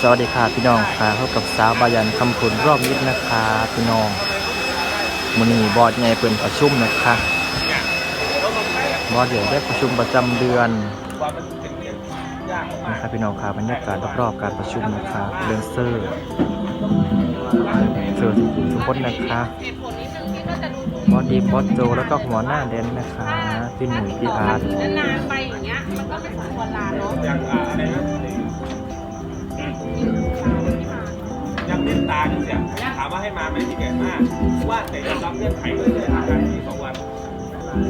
สวัสดีค่ะพี่น้องค่ะพบกับสาวบายันคำพุนรอบยิดนะคะพี่น้องมื้อนี้บอดใหญ่เปิดประชุมนะคะบอดใหญ่ได้ประชุมประจำเดือนนะคะพี่น้องค่ะบรรยากาศรอบๆการประชุมนะคะเรื่องเซอร์เซอร์ทุกคนนะคะบอสดีบอสโจแล้วก็หัวหน้าแดนนะคะพี่หนุ่ยพี่อาร์ตนานไปอย่างเงี้ยมันก็ไม่สมควรลาเนาะ เล่นตาอยู่เนี่ยถามว่าให้มาไหมที่แก่มากว่าแต่ยอมรับเงื่อนไขเลยเลยอาการที่สองวัน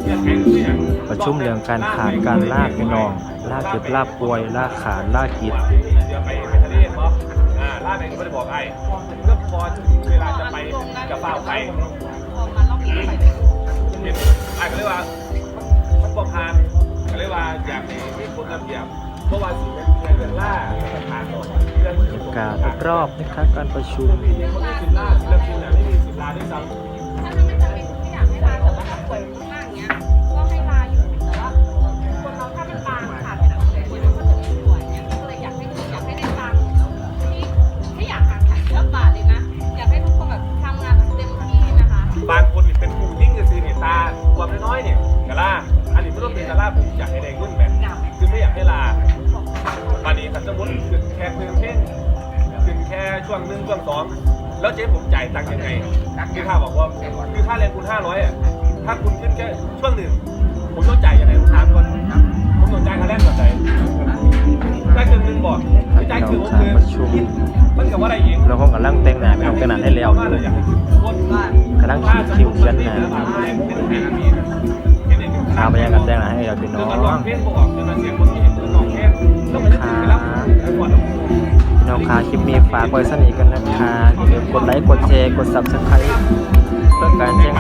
เงื่อนไขคืออย่างประชุมเรื่องการขาดการลากพี่น้องลากเจ็บลากป่วยลากขาดลากกิดเดี๋ยวไปไปทะเลเนาะอ่าล่าไหนก็ไม่ได้บอกไอ้ก็พอเวลาจะไปจะเฝ้าไปพอมารอบนี้ไปเลยเห็นไอ้ก็เลยว่ามันประพานก็เลยว่าอยากให้มีคนระเบียบเพราะว่าสิ่งนี้เรื่องล่าสถานต่อเรื่องบรรยากาศรอบๆนะคะการประชุมคนที่สินล่าศิลปินอะไม่มีสินลาด้วยซ้ำถ้าไม่จำเป็นไม่อยากให้ลาแต่ว่าถ้าป่วยมากอย่างเงี้ยก็ให้ลาอยู่แต่ว่าคนเราถ้ามันลาขาดไปแบบไหนมันก็จะไม่สวยเนี่ยก็เลยอยากให้อยากให้ได้ตังค์ที่ไม่อยากหาขายเยอะบาทเลยนะอยากให้ทุกคนแบบทำงานแบบเต็มที่นะคะบางคนนี่เป็นผู้ยิ่งจะซื้อเนี่ยตาควมน้อยเนี่ยกะล่าอันนี้ไม่ต้องเป็นกะล่าผมอยากให้ได้เงินแบบคือไม่อยากให้ลาตอนนี้ขันสมมติคือแค่เพิ่มเพ่ง ช่วงหนึ่งช่วงสองแล้วเจ๊ผมจ่ายตังค์ยังไงคือค่าบอกว่าคือค่าแรงคุณห้าร้อยอะถ้าคุณขึ้นแค่ช่วงหนึ่งผมต้องจ่ายยังไงผมถามก่อนผมต้องจ่ายค่าแรงก่อนไหนได้ครึ่งหนึ่งบอกไม่จ่ายครึ่งก็คือมันกับว่าอะไรเองเราคงกำลังแต่งหน้าไม่ต้องแต่งหน้าให้แล้วอยู่กำลังคิวคิวเขียนหน้าสาวบรรยากาศแต่งหน้าให้เราพี่น้องร้องเพลงบอกจะมาเสียงคนที่เห็นคนร้องเพลงต้อง ค่ะคลิปนี้ฝากไว้สนิทกันนะคะอย่าลืมกดไลค์กดแชร์กด subscribe เพื่อการแจ้ง